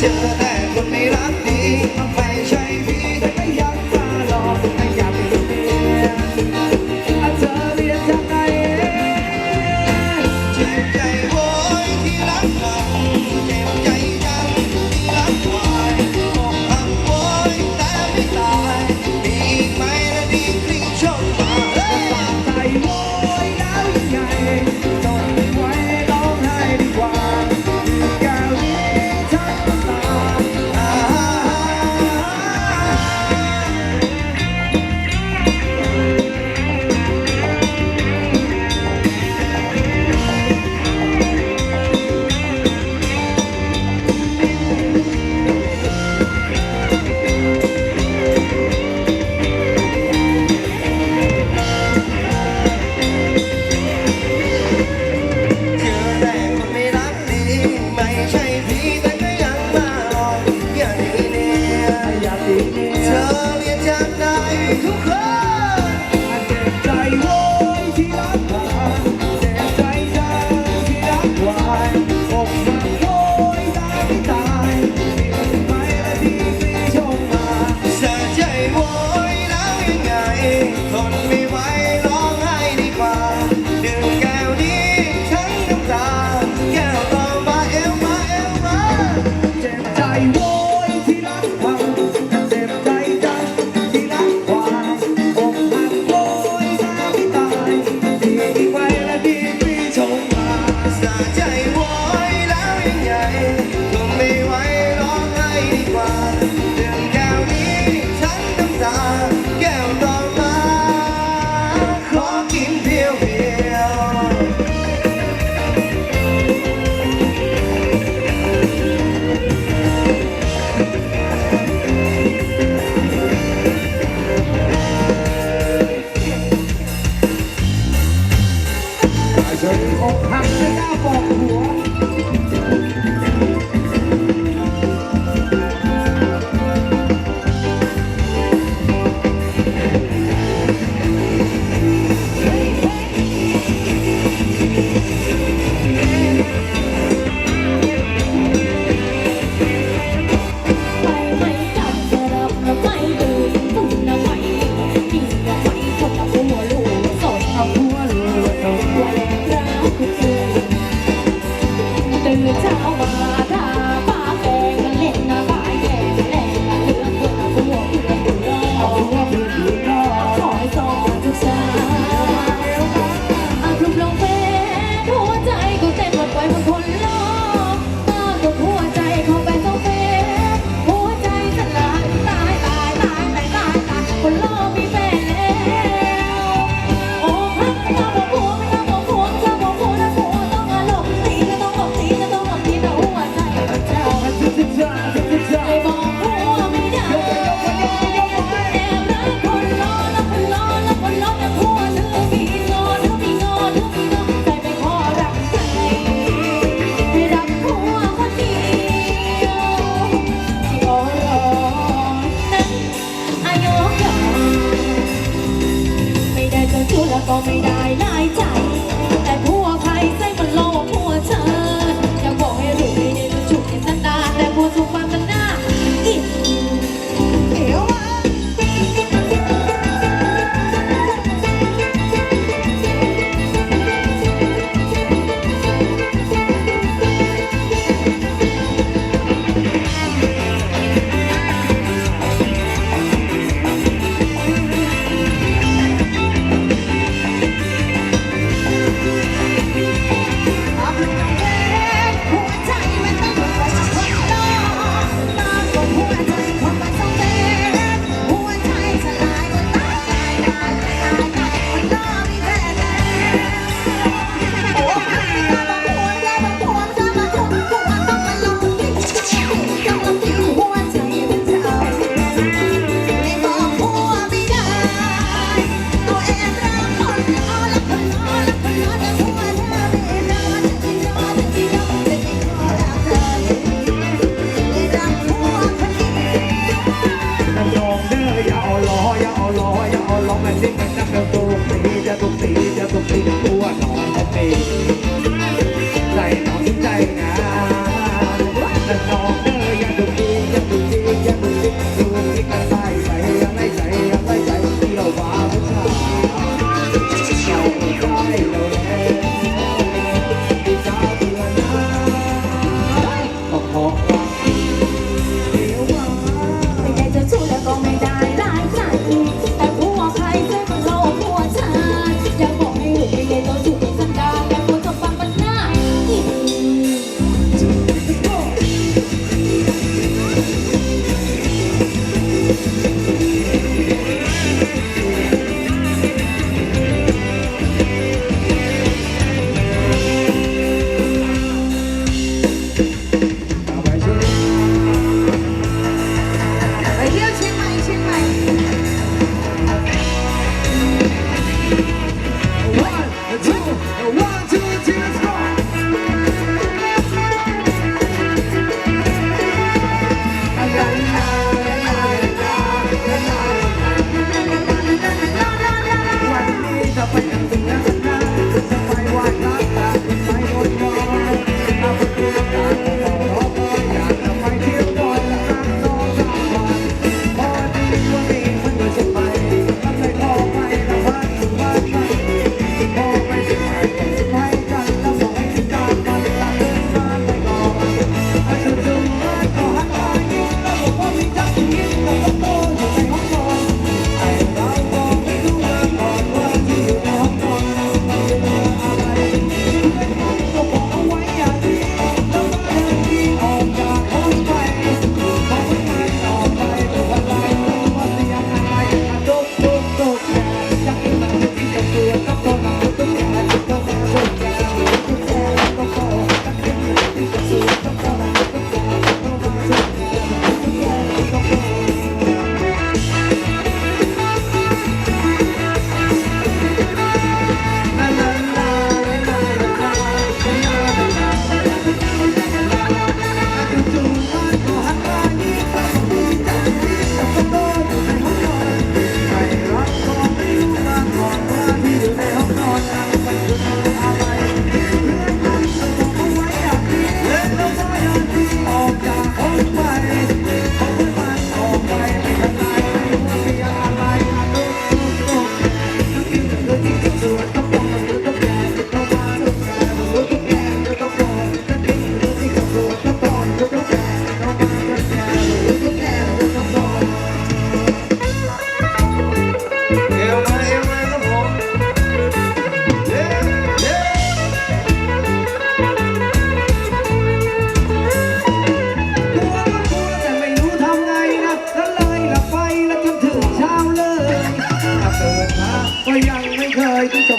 to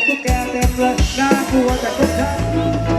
ตุ๊กแกเต็มเลยน่ากลัวแต่ก็ฉัน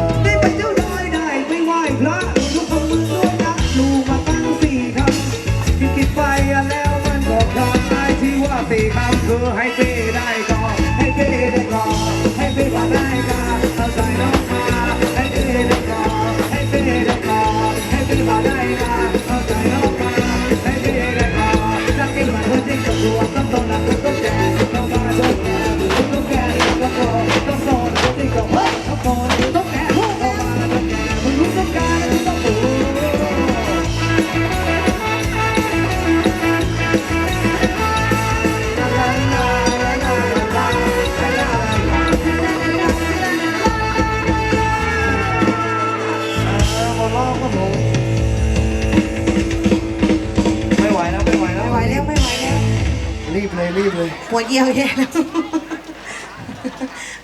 เลยรีบเลยปวดเยี่ยวแย่แล้ว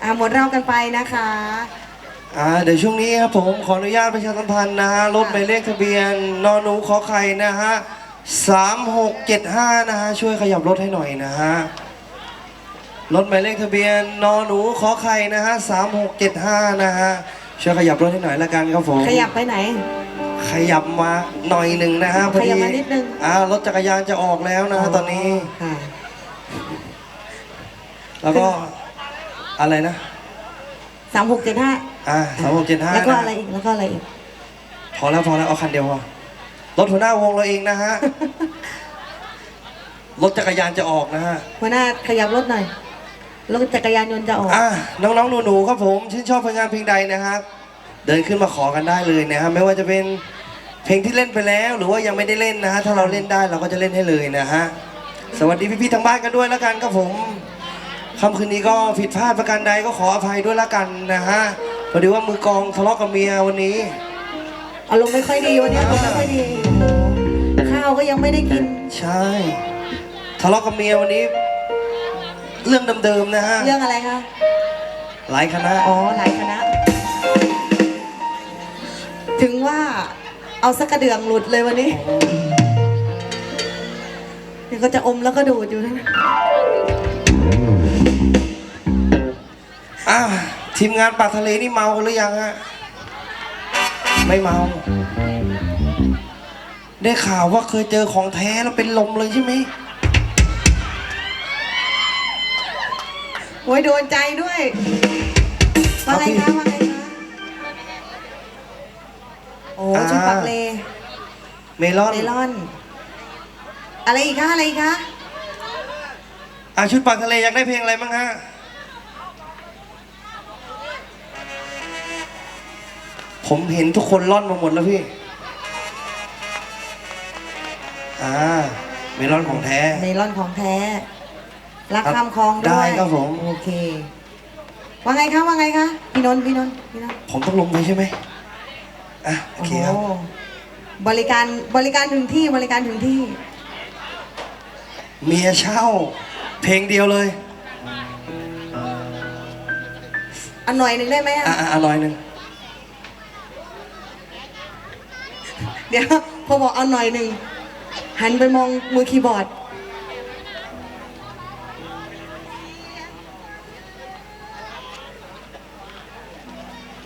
อ่าหมดเรากันไปนะคะ อ่าเดี๋ยวช่วงนี้ครับผมขออนุญาตประชาสัมพันธ์นะฮะรถหมายเลขทะเบียนนอนูขอไข่นะฮะสามหกเจ็ดห้านะฮะช่วยขยับรถให้หน่อยนะฮะรถหมายเลขทะเบียนนอหนูขอไข่นะฮะสามหกเจ็ดห้านะฮะช่วยขยับรถให้หน่อยละกันครับผมขยับไปไหน ขยับมาหน่อยหนึ่งนะฮะพอขยัดีบมานิดนึง อ่ารถจักรยานจะออกแล้วนะฮะตอนนี้ ค่ะ แล้วก็อะไรนะสามหกเจ็ดห้าอ่าสามหกเจ็ดห้าแล้วก็นะอะไรอีกแล้วก็อะไรอีกพอแล้วพอแล้วเอาคันเดียวพอรถหัวหน้าวงเราเองนะฮะรถจักรยานจะออกนะฮะหัวหน้าขยับรถหน่อยรถจักรยานยนต์จะออกอ่าน้องๆหนูๆครับผมชื่นชอบผลงานเพลงใดนะครับเดินขึ้นมาขอกันได้เลยนะฮะไม่ว่าจะเป็นเพลงที่เล่นไปแล้ว หรือว่ายังไม่ได้เล่นนะฮะถ้าเราเล่นได้เราก็จะเล่นให้เลยนะฮะสวัสดีพี่ๆทางบ้านกันด้วยแล้วกันครับผม ค่ำคืนนี้ก็ผิดพลาดประการใดก็ขออภัยด้วยแล้วกันนะฮะพอดีว่ามือกลองทะเลาะกับเมียวันนี้ อารมณ์ไม่ค่อยดีวันนี้อารมณ์ไม่ค่อยดีโอ้โหข้าวก็ยังไม่ได้กิน ใช่ ทะเลาะกับเมียวันนี้ เรื่องเดิมๆนะฮะเรื่องอะไรคะ หลายคณะอ๋อหลายคณะ ถึงว่าเอาสักกระเดื่องหลุดเลยวันนี้เดี๋ยวก็จะอมแล้วก็ดูดอยู่นะ อะทีมงานปากทะเลนี่เมากันหรือยังฮะ ไม่เมา ได้ข่าวว่าเคยเจอของแท้แล้วเป็นลมเลยใช่ไหมโอ้ยโดนใจด้วยว่าไงคะว่าไงคะโอ้ชุดปักเล เมลอนเมลอน อะไรอีกคะ อะไรอีกคะอะชุดปากทะเลอยากได้เพลงอะไรบ้างฮะ ผมเห็นทุกคนล่อนมาหมดแล้วพี่ อ่าเมลอนของแท้ เมลอนของแท้ รักครับข้ามคลองด้วย ได้ครับผม โอเค ว่าไงคะว่าไงคะ พี่นนท์พี่นนท์พี่นนท์ผมต้องลงไปใช่ไหมอะโอเคครับ โอ้บริการบริการถึงที่บริการถึงที่ เมียเช่า เพลงเดียวเลย อันหน่อยหนึ่งได้ไหมอะอะอะอะหน่อยหนึ่ง เดี๋ยวพอบอกเอาหน่อยหนึ่ง หันไปมองมือคีย์บอร์ด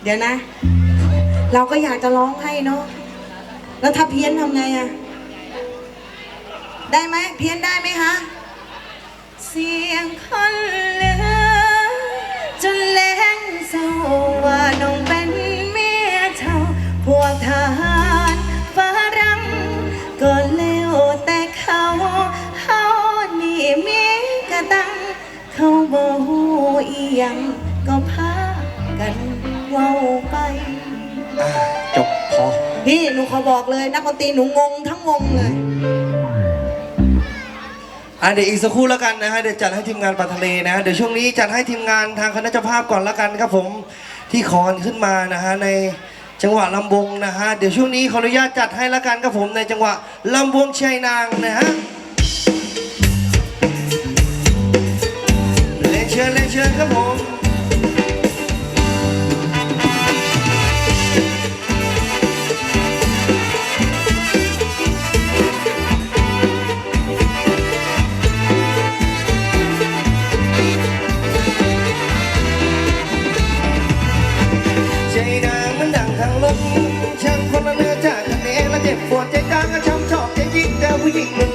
เดี๋ยวนะ เราก็อยากจะร้องให้เนาะแล้วถ้าเพี้ยนทำไงอะได้ไหมเพี้ยนได้ไหมคะ เสียงคนเลือจนแรงเศร้าว่าน้องังก็พากันเว้าไปจบพอ พี่หนูขอบอกเลยนักดนตรีหนูงงทั้งงงเลย อะเดี๋ยวอีกสักครู่แล้วกันนะฮะเดี๋ยวจัดให้ทีมงานปลาทะเลนะเดี๋ยวช่วงนี้จัดให้ทีมงานทางคณะเจ้าภาพก่อนแล้วกันครับผมที่ขอนขึ้นมานะฮะในจังหวะลำวงนะฮะเดี๋ยวช่วงนี้ขออนุญาตจัดให้แล้วกันครับผมในจังหวะลำวงชัยนางนะฮะ เชิญเลยเชิญครับผมช่างคนละเนื้อจากกันเองและเจ็บปวดใจกลางก็ช้ำชอกใจยิ่งแต่ผู้หญิงมัน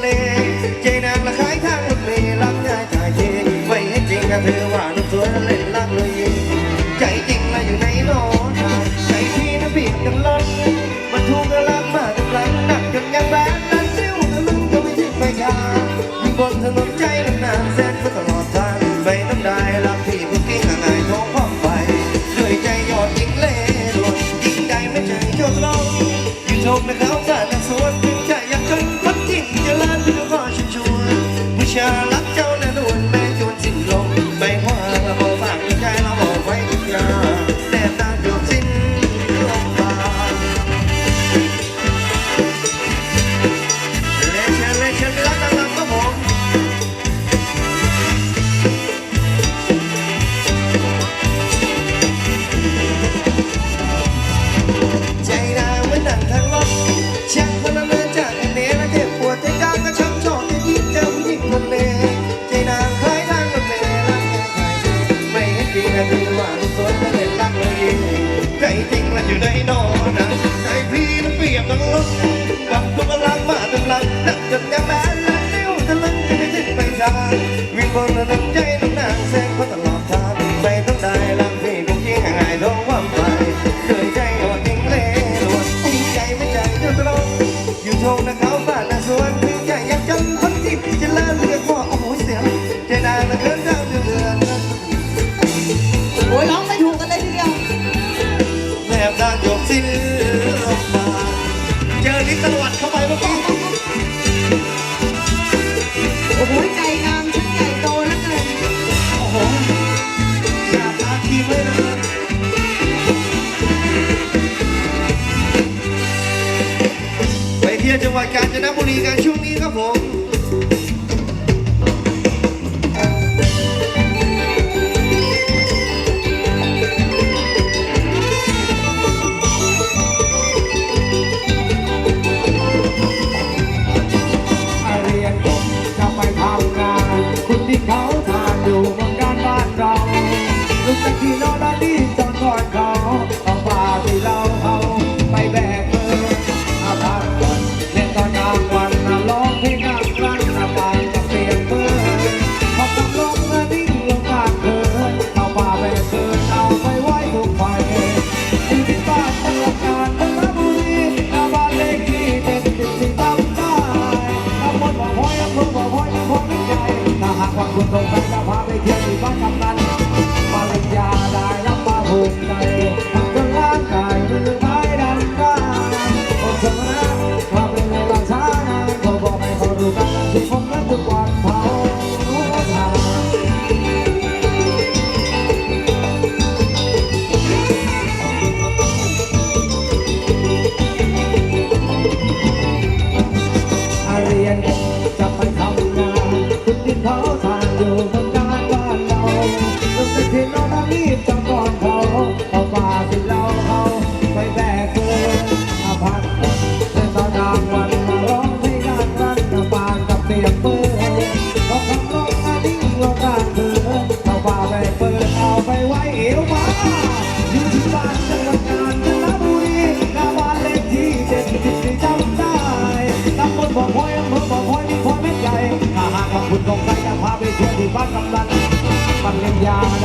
yeah.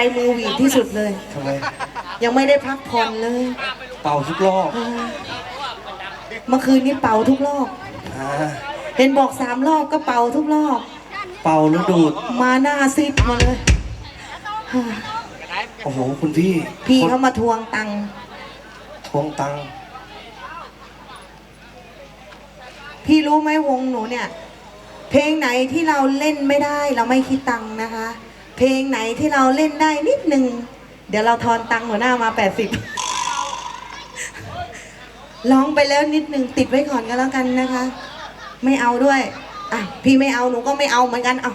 ใจมือหวีดที่สุดเลย ทำไมยังไม่ได้พักผ่อนเลย เป่าทุกรอบเออเมื่อคืนนี้เป่าทุกรอบ อ่าเห็นบอกสามรอบก็เป่าทุกรอบ เป่าแล้วดูด มาหน้าซิดมาเลย โอ้โห คุณพี่พี่เขามาทวงตังค์ทวงตังค์พี่รู้ไหมวงหนูเนี่ย เพลงไหนที่เราเล่นไม่ได้เราไม่คิดตังค์นะคะ เพลงไหนที่เราเล่นได้นิดนึง เดี๋ยวเราทอนตังค์หัวหน้ามาแปดสิบร้องไปแล้วนิดนึงติดไว้ก่อนก็แล้วกันนะคะ ไม่เอาด้วยอะพี่ไม่เอาหนูก็ไม่เอาเหมือนกันเอา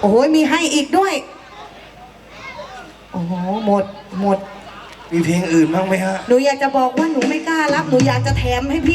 โอ้โหมีให้อีกด้วย โอ้โหหมดหมด มีเพลงอื่นบ้างไหมฮะ หนูอยากจะบอกว่าหนูไม่กล้ารับ หนูอยากจะแถมให้พี่